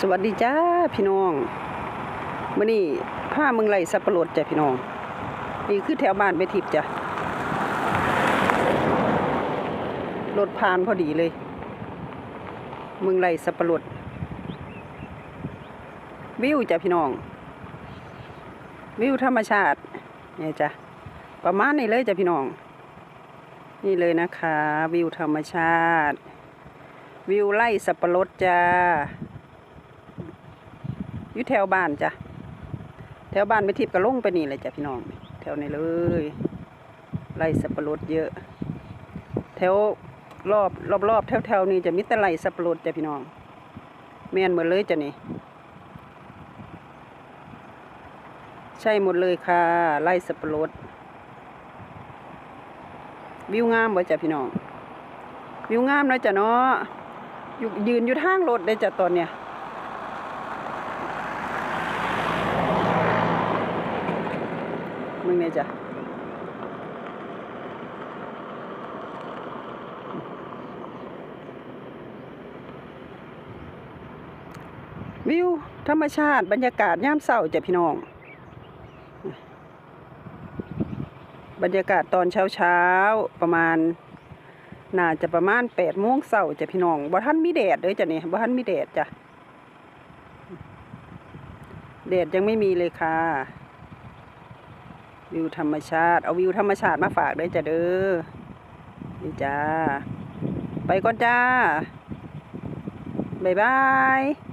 สวัสดีจ้าพี่น้องมื่อนี้ผ้ามืองไรสับปะรดจ้ะพี่น้อง นี่คือแถวบ้านไปทิพจ้ะรถผ่านพอดีเลยมืองไรสับปะรดวิวจ้ะพี่น้อง วิวธรรมชาติเนี่ยจ้ะประมาณนี้เลยจ้ะพี่น้อง นี่เลยนะคะ วิวธรรมชาติ วิวไล่สับปะรดจ้า อยู่แถวบ้านจ้ะ แถวบ้านไม่ทิพย์ก็ลงไปนี่เลยจ้ะพี่น้อง แถวนี้เลยไล่สับปะรดเยอะ แถวรอบรอบรอบแถวแถวนี้จะมีแต่ไล่สับปะรดจ้ะพี่น้อง แม่นหมดเลยจ้ะนี่ ใช่หมดเลยค่ะไล่สับปะรด วิวงามบ่จ้ะพี่น้อง วิวงามนะจ้ะเนาะอยู่ยืนอยู่ทางรถเลยจ้ะตอนเนี้ย งเนี่ยจ้ะวิว ธรรมชาติ บรรยากาศยามเช้าจ้ะพี่น้อง บรรยากาศตอนเช้าเช้าประมาณ น่าจะประมาณแปดโมงเช้าจ้ะพี่น้องบ่ท่านมีแดดเลยจ้ะนี่ยบ่ท่านมีแดดจ้ะแดดยังไม่มีเลยค่ะ วิวธรรมชาติ เอาวิวธรรมชาติมาฝากด้วยจ้ะเด้อ นี่จ้า ไปก่อนจ้า บ๊ายบาย